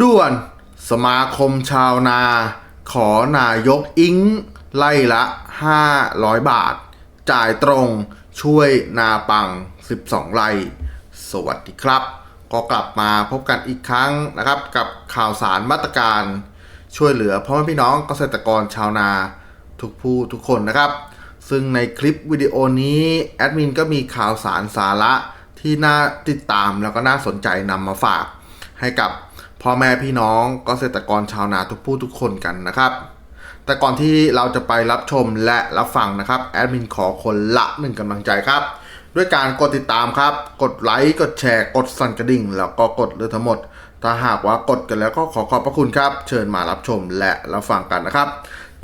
ด่วนสมาคมชาวนา ขอนายกอิงไล่ละ 500 บาท จ่ายตรงช่วยนาปัง 12 ไร่ สวัสดีครับ ก็กลับมาพบกันอีกครั้งนะครับ กับข่าวสารมาตรการ ช่วยเหลือพ่อแม่พี่น้องเกษตรกรชาวนาทุกผู้ทุกคนนะครับ ซึ่งในคลิปวิดีโอนี้แอดมินก็มีข่าวสารสาระที่น่าติดตามแล้วก็น่าสนใจนำมาฝากให้กับ พ่อแม่พี่น้องเกษตรกรชาวนาทุกผู้ทุกคนกันนะครับ แต่ก่อนที่เราจะไปรับชมและรับฟังนะครับแอดมินขอคนละหนึ่งกำลังใจครับ ด้วยการกดติดตามครับ กดไลค์กดแชร์ กดสั่นกระดิ่ง แล้วก็กดเลือทั้งหมด ถ้าหากว่ากดกันแล้วก็ขอขอบพระคุณครับ เชิญมารับชมและรับฟังกันนะครับ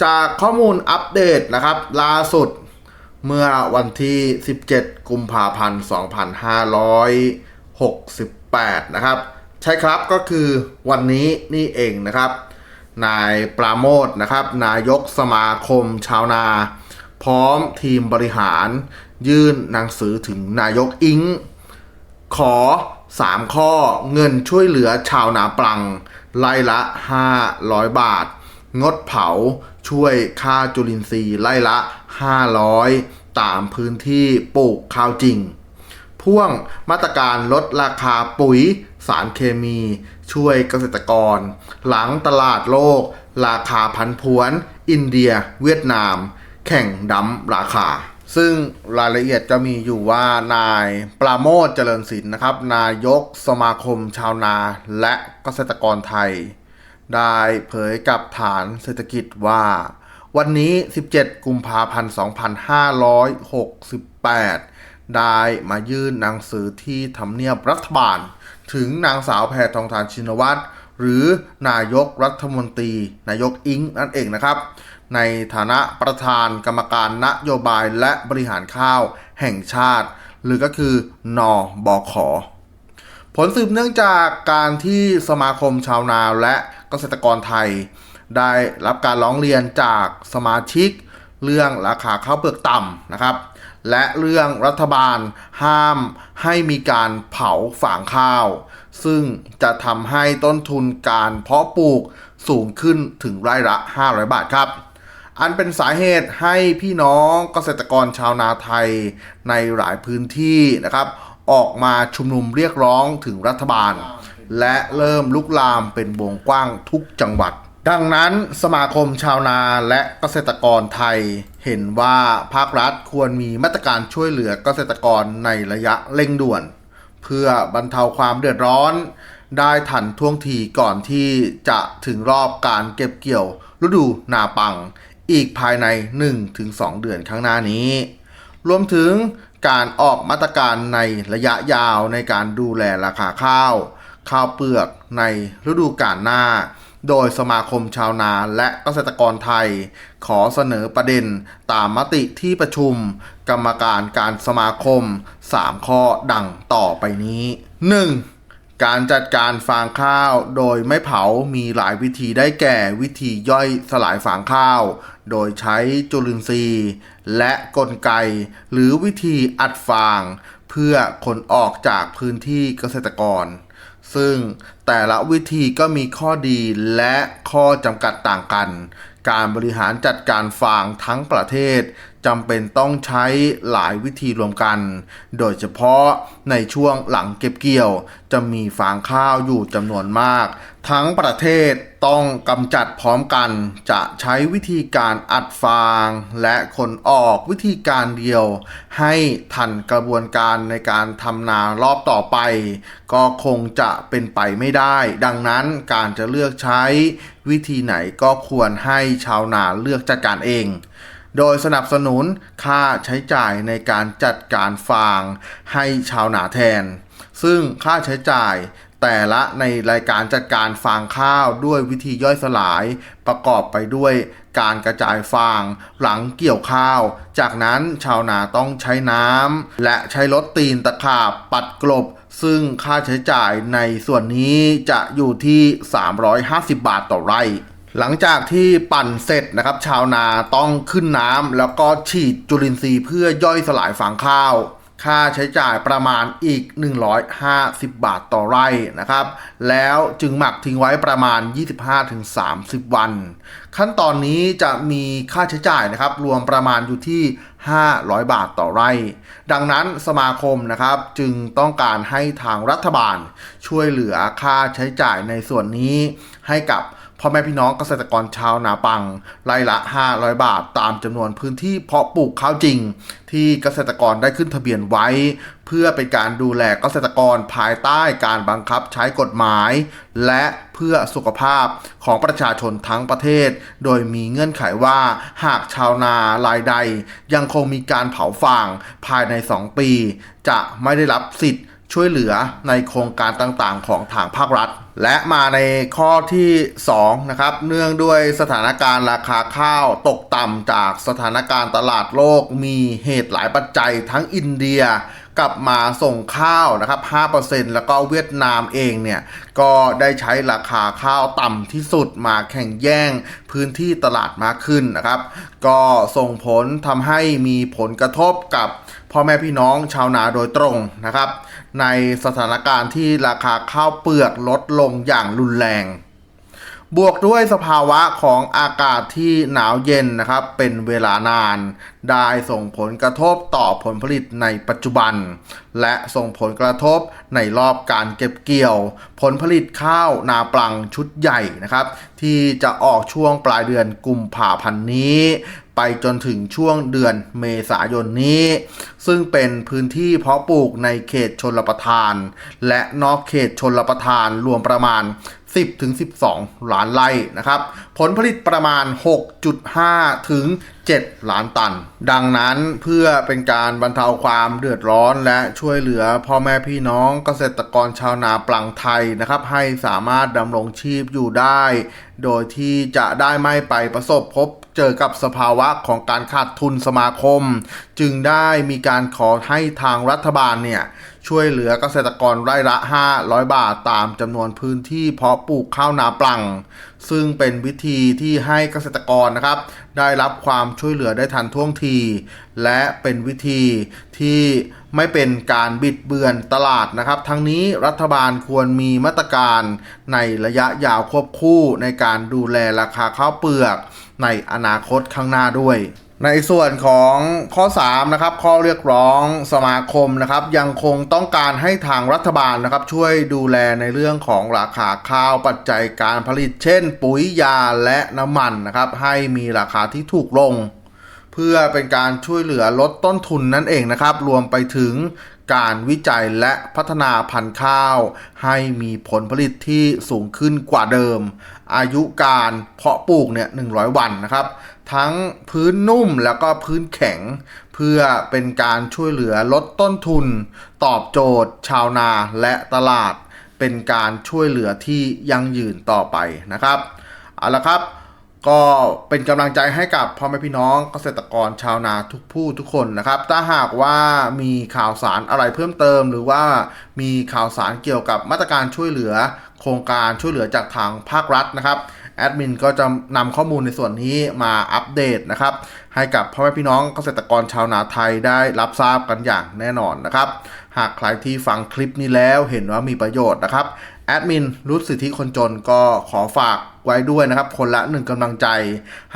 จากข้อมูลอัปเดตนะครับ ล่าสุดเมื่อวันที่ 17 กุมภาพันธ์ 2568 นะครับ ใช่ครับก็คือวันนี้นี่เองนะครับ นายปราโมทนะครับ นายกสมาคมชาวนา พร้อมทีมบริหาร ยื่นหนังสือถึงนายกอิงขอ 3 ข้อเงินช่วยเหลือชาวนาปลัง ไล่ละ 500 บาท งดเผาช่วยค่าจุลินทรีย์ไล่ละ 500 ตามพื้นที่ปลูกข้าวจริง พ่วงมาตรการลดราคาปุ๋ย สารเคมี ช่วยเกษตรกร หลังตลาดโลก ราคาพันพวน อินเดีย เวียดนาม แข่งดำราคา ซึ่งรายละเอียดจะมีอยู่ว่านายปราโมทเจริญศิลป์นะครับ นายกสมาคมชาวนาและเกษตรกรไทย ได้เผยกับฐานเศรษฐกิจว่า วันนี้ 17 กุมภาพันธ์ 2568 ได้มายื่นหนังสือที่ทำเนียบรัฐบาล ถึงนางสาวแพทองทานชินวัตรหรือนายกรัฐมนตรี นายกอิงนั่นเองนะครับ ในฐานะประธานกรรมการนโยบายและบริหารข้าวแห่งชาติ หรือก็คือนอบอขอผลสืบเนื่องจากการที่สมาคมชาวนาและเกษตรกรไทย ได้รับการร้องเรียนจากสมาชิก เรื่องราคาข้าวเปลือกต่ำนะครับ และเรื่องรัฐบาลห้ามให้มีการเผาฝางข้าว ซึ่งจะทำให้ต้นทุนการเพาะปลูกสูงขึ้นถึงไร่ละ 500 บาทครับ อันเป็นสาเหตุให้พี่น้องเกษตรกรชาวนาไทยในหลายพื้นที่นะครับ ออกมาชุมนุมเรียกร้องถึงรัฐบาล และเริ่มลุกลามเป็นวงกว้างทุกจังหวัด ดังนั้นสมาคมชาวนาและเกษตรกรไทย เห็นว่าภาครัฐควรมีมาตรการช่วยเหลือเกษตรกรในระยะเร่งด่วน เพื่อบรรเทาความเดือดร้อน ได้ทันท่วงทีก่อนที่จะถึงรอบการเก็บเกี่ยว ฤดูนาปัง อีกภายใน 1-2 เดือนข้างหน้านี้ รวมถึงการออกมาตรการในระยะยาวในการดูแลราคาข้าว ข้าวเปลือกในฤดูกาลหน้า โดยสมาคมชาวนาและเกษตรกรไทย ขอเสนอประเด็นตามมติที่ประชุม กรรมการการสมาคม 3 ข้อดังต่อไปนี้ 1. การจัดการฟางข้าวโดยไม่เผามีหลายวิธีได้แก่วิธีย่อยสลายฟางข้าว โดยใช้จุลินทรีย์ และกลไก หรือวิธีอัดฟาง เพื่อขนออกจากพื้นที่เกษตรกร ซึ่งแต่ละวิธีก็มีข้อดีและข้อจำกัดต่างกัน การบริหารจัดการฟางทั้งประเทศ จำเป็นต้องใช้หลายวิธีรวมกัน โดยเฉพาะในช่วงหลังเก็บเกี่ยว จะมีฟางข้าวอยู่จำนวนมาก ทั้งประเทศต้องกำจัดพร้อมกัน จะใช้วิธีการอัดฟาง และขนออกวิธีการเดียว ให้ทันกระบวนการในการทำนารอบต่อไป ก็คงจะเป็นไปไม่ได้ ดังนั้นการจะเลือกใช้วิธีไหนก็ควรให้ชาวนาเลือกจัดการเอง โดยสนับสนุนค่าใช้จ่ายในการจัดการฟางให้ชาวนาแทน ซึ่งค่าใช้จ่ายแต่ละในรายการจัดการฟางข้าวด้วยวิธีย่อยสลายประกอบไปด้วยการกระจายฟางหลังเกี่ยวข้าว จากนั้นชาวนาต้องใช้น้ำและใช้รถตีนตะขาบปัดกลบ ซึ่งค่าใช้จ่ายในส่วนนี้จะอยู่ที่ 350 บาทต่อไร่ หลังจากที่ปั่นเสร็จนะครับ ชาวนาต้องขึ้นน้ำแล้วก็ฉีดจุลินทรีย์เพื่อย่อยสลายฟางข้าว ค่าใช้จ่ายประมาณอีก 150 บาทต่อไร่นะครับ แล้วจึงหมักทิ้งไว้ประมาณ 25-30 วัน ขั้นตอนนี้จะมีค่าใช้จ่ายนะครับ รวมประมาณอยู่ที่ 500 บาทต่อไร่ ดังนั้นสมาคมนะครับจึงต้องการให้ทางรัฐบาลช่วยเหลือค่าใช้จ่ายในส่วนนี้ให้กับ พ่อแม่พี่น้องเกษตรกรชาวนาปังไร่ละ 500 บาทตามจำนวนพื้นที่เพาะปลูกข้าวจริง ที่เกษตรกรได้ขึ้นทะเบียนไว้ เพื่อเป็นการดูแลเกษตรกรภายใต้การบังคับใช้กฎหมาย และเพื่อสุขภาพของประชาชนทั้งประเทศ โดยมีเงื่อนไขว่าหากชาวนารายใด ยังคงมีการเผาฟางภายใน 2 ปี จะไม่ได้รับสิทธิ์ ช่วยเหลือในโครงการต่างๆ ของทางภาครัฐ และมาในข้อที่2นะครับเนื่องด้วยสถานการณ์ราคาข้าวตกต่ำจากสถานการณ์ตลาดโลกมีเหตุหลายปัจจัยทั้งอินเดียกลับมาส่งข้าวนะครับ 5%แล้วก็เวียดนามเองเนี่ย ก็ได้ใช้ราคาข้าวต่ำที่สุดมาแข่งแย่งพื้นที่ตลาดมากขึ้นนะครับ ก็ส่งผลทำให้มีผลกระทบกับ พ่อแม่พี่น้องชาวนาโดยตรงนะครับ ในสถานการณ์ที่ราคาข้าวเปลือกลดลงอย่างรุนแรง บวกด้วยสภาวะของอากาศที่หนาวเย็นนะครับ เป็นเวลานาน ได้ส่งผลกระทบต่อผลผลิตในปัจจุบัน และส่งผลกระทบในรอบการเก็บเกี่ยว ผลผลิตข้าวนาปลังชุดใหญ่นะครับ ที่จะออกช่วงปลายเดือนกุมภาพันธ์นี้ ไปจนถึงช่วงเดือนเมษายนนี้ ซึ่งเป็นพื้นที่เพาะปลูกในเขตชนรประทาน และนอกเขตชนรประทานรวมประมาณ 10ถึง12 ล้านไร่นะครับ ผลผลิตประมาณ 6.5 ถึง 7 ล้านตัน ดังนั้นเพื่อเป็นการบรรเทาความเดือดร้อนและช่วยเหลือพ่อแม่พี่น้องเกษตรกรชาวนาปลังไทยนะครับ ให้สามารถดำรงชีพอยู่ได้ โดยที่จะได้ไม่ไปประสบพบ เจอกับสภาวะของการขาดทุนสมาคม จึงได้มีการขอให้ทางรัฐบาลเนี่ยช่วยเหลือเกษตรกรไร่ละ 500 บาทตามจำนวนพื้นที่เพาะปลูกข้าวนาปลัง ซึ่งเป็นวิธีที่ให้เกษตรกรนะครับ ได้รับความช่วยเหลือได้ทันท่วงที และเป็นวิธีที่ไม่เป็นการบิดเบือนตลาดนะครับ ทั้งนี้รัฐบาลควรมีมาตรการในระยะยาวควบคู่ในการดูแลราคาข้าวเปลือกในอนาคตข้างหน้าด้วย ในส่วนของข้อ 3 นะครับ ข้อเรียกร้องสมาคมนะครับ ยังคงต้องการให้ทางรัฐบาลนะครับ ช่วยดูแลในเรื่องของราคาข้าวปัจจัยการผลิต เช่น ปุ๋ยยาและน้ำมันนะครับ ให้มีราคาที่ถูกลง เพื่อเป็นการช่วยเหลือลดต้นทุนนั่นเองนะครับ รวมไปถึงการวิจัยและพัฒนาพันธุ์ข้าว ให้มีผลผลิตที่สูงขึ้นกว่าเดิม อายุการเพาะปลูกเนี่ย100 วันนะครับ ทั้งพื้นนุ่มแล้วก็พื้นแข็ง เพื่อเป็นการช่วยเหลือลดต้นทุน ตอบโจทย์ ชาวนาและตลาด เป็นการช่วยเหลือที่ยั่งยืนต่อไปนะครับเอาละครับก็เป็นกำลังใจให้กับพ่อแม่พี่น้องเกษตรกรชาวนาทุกผู้ทุกคนนะครับ ถ้าหากว่ามีข่าวสารอะไรเพิ่มเติม หรือว่ามีข่าวสารเกี่ยวกับมาตรการช่วยเหลือ โครงการช่วยเหลือจากทางภาครัฐนะครับ แอดมินก็จะนำข้อมูลในส่วนนี้มาอัปเดตนะครับให้กับพ่อแม่พี่น้องเกษตรกรชาวนาไทยได้รับทราบกันอย่างแน่นอนนะครับ หากใครที่ฟังคลิปนี้แล้วเห็นว่ามีประโยชน์นะครับแอดมินรู้สิทธิคนจนก็ขอฝาก ไว้ด้วยนะครับ คนละหนึ่งกำลังใจ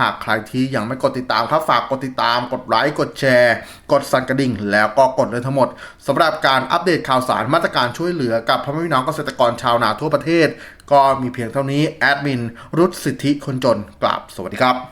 หากใครที่ยังไม่กดติดตามครับฝากกดติดตาม กดไลค์กดแชร์ กดสั่นกระดิ่ง แล้วก็กดเลยทั้งหมดสำหรับการอัปเดตข่าวสารมาตรการช่วยเหลือกับพ่อแม่พี่น้องเกษตรกรชาวนาทั่วประเทศ ก็มีเพียงเท่านี้แอดมินรุดสิทธิคนจนกราบสวัสดีครับ